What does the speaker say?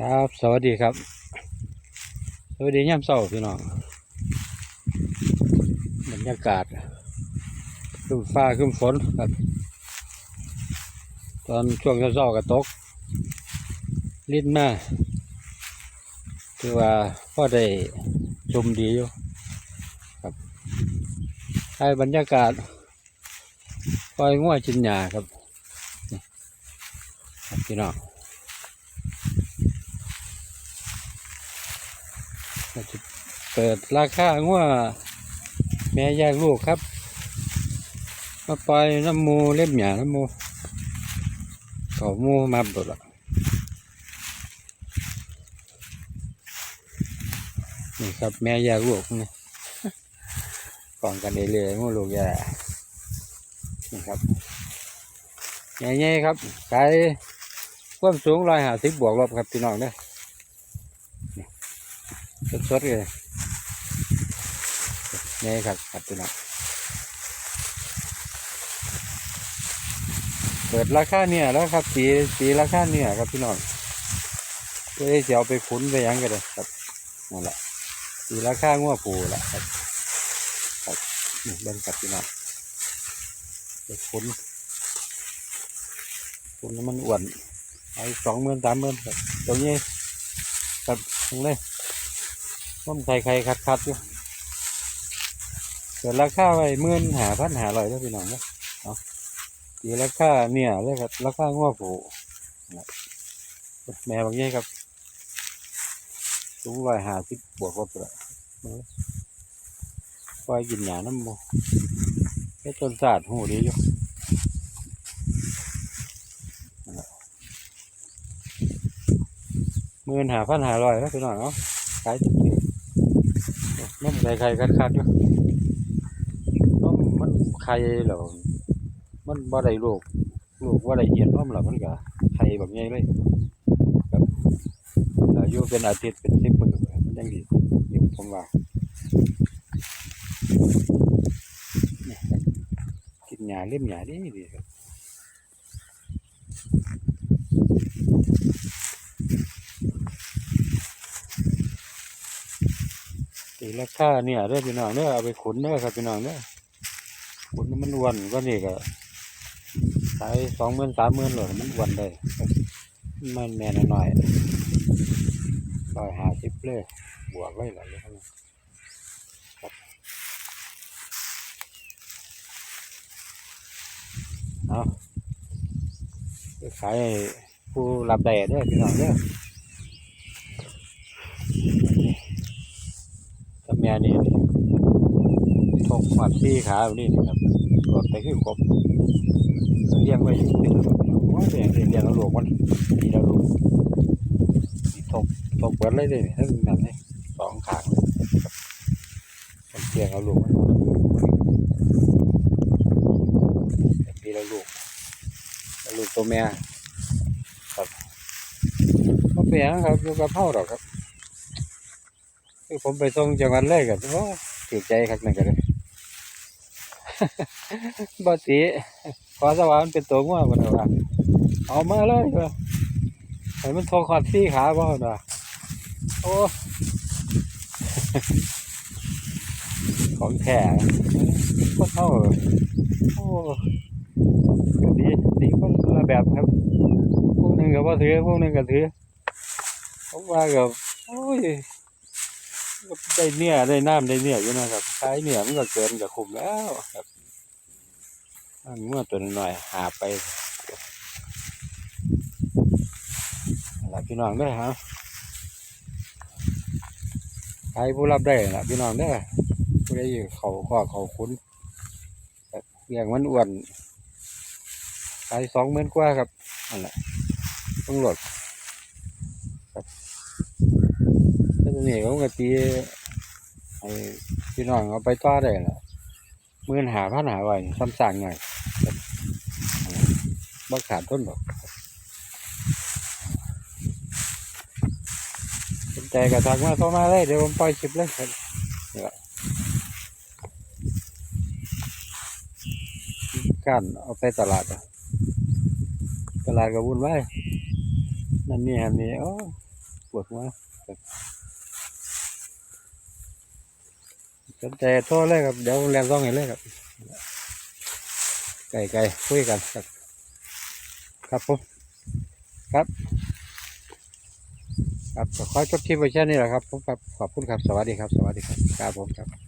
ครับสวัสดีครับ สวัสดีย่ำเศร้าพี่น้องบรรยากาศขึ้นฟ้าขึ้นฝนครับตอนช่วงเช้าๆก็ตกลิ้นมาคือว่าพ่อได้ชมดีอยู่ครับให้บรรยากาศปล่อยง่วจินหยาครับนี่ครับพี่น้อง ก็จะ เปิดราคางัวแม่แยกลูกครับ มาปล่อยน้ำมูเล็บหยาน้ำมูเขามูมาบดละนี่ครับแม่แยกลูกนี่ก่องกันเรื่อยๆงูลูกแย่นี่ครับใหญ่ๆครับขายความสูงร้อยห้าสิบบวกลบครับพี่น้องเด้อ สดๆเลยนี่ครับครับพี่น้องเปิดราคาเนี่ยแล้วครับสีสีราคาเนี่ยครับพี่น้องเพื่อที่จะเอาไปขุนไปยังกันเลยครับนั่นแหละสีราคางัวผูแหละครับครับนี่เล่นกับพี่น้องไปขุนขุนให้มันอ้วนเอาสองหมื่นสามหมื่นครับตรงนี้ครับตรงนี้ ต้มไข่ไข่คัดคัดๆอยู่เกิดราคาไว้หมื่อนหาพันหาร้อยแล้วพี่น้องเนาะเอาดีราคาเนี่ยเลยครับราคาง้อผูแม่บางอย่ครับสูงร้อยหาสิบบวกลบเลยปล่อยกินหยาน้ำมูแค่ต้นศาสตร์หูดีอยู่มื่นหาพันหาร้อยแล้วพี่น้องเนาะขายถูก ๆน้ำไข่ไข่คัดคัดอยู่น้ำมันไข่หรอมันบ่ได้ลูกลูกบ่ได้เหียนน้ำหรอมันก็ไข่แบบนี้เลยครับอายุเป็นอาทิตย์เป็นสิบปีมันยังดีอยู่ผมว่านี่ครับกินหญ้าเล่มหญ้าดีดีครับ ตีราคาเนี่ยเด้อพี่น้องเด้อเอาไปขุนเด้อครับพี่น้องเด้อขุนมันอ้วนก็นี่ก็ขายสองหมื่นสามหมื่นหลดมันอ้วนได้มันแม่นหน่อยร้อยห้าสิบเลยบวกไว้หลายเลยครับเอาไปขายผู้รับได้เด้อพี่น้องเด้อ กับแม่นี่ทกมัดที่ขาแบบนี้นะครับกดไปขึ้นครบเลี้ยงไว้อยู่ติดว่าเลี้ยงเลี้ยงเลี้ยงแล้วลูกมันมีแล้วลูกมีทกทกเปิดเลยเลยทั้งนั้นเลยสองขางมันเลี้ยงเอาลูกมันมีแล้วลูกแล้วลูกตัวแม่ครับก็เปลี่ยนครับอยู่กับเท่าหรอกครับ คือผมไปส่งจังหวัดเลยกันโอ้ถือใจครับนั่นก็เลยบ่สีขอสวรรค์เป็นตัวง่วงมันว่าเอามาเลยว่าให้มันโทรขอดซี่ขาบ่มันว่าโอ้ของแท้ก็เท่าโอ้ดีดีคนละแบบครับพวกหนึ่งก็บ่ถือพวกหนึ่งก็ถือผมว่ากับโอ้ย ได้เนื้อได้น้ำได้เนื้ออยู่นะครับขายเนื้อมันก็เกินกับคุ้มแล้วครับอันมื่อตัวหน้อยหาไปล่ะพี่น้องเด้อฮะขายผู้รับได้ล่ะพี่น้องเด้ผู้ใดอยู่เขาข้อเขาคุ้นครับเลี้ยงมันอ้วนขายสองหมื่นกว่าครับนั่นแหละต้องหลดครับแล้วตัว นี้เขาก็ตีไอ้พี่น้องเอาไปต่อได้ละมื่นหาพันหาไว้ซ้ำสั่งหน่อยบ่ขาดทุนหรอกสนใจก็ทักมาโทรมาเลยเดี๋ยวผมปล่อยคลิปเลยครับนี่แหละการเอาไปตลาดอะตลาดก็วุ่นวายนั่นนี่อันนี้โอ้ปวดหัวครับ สนใจโทรเลยครับ เดี๋ยวแลนซ่องเห้เลยครับ ไก่ไก่คุยกันครับ ครับผมครับ ครับขอจบคลิปไว้แค่นี้แหละครับผมครับขอบคุณครับ สวัสดีครับ สวัสดีครับครับผมครับ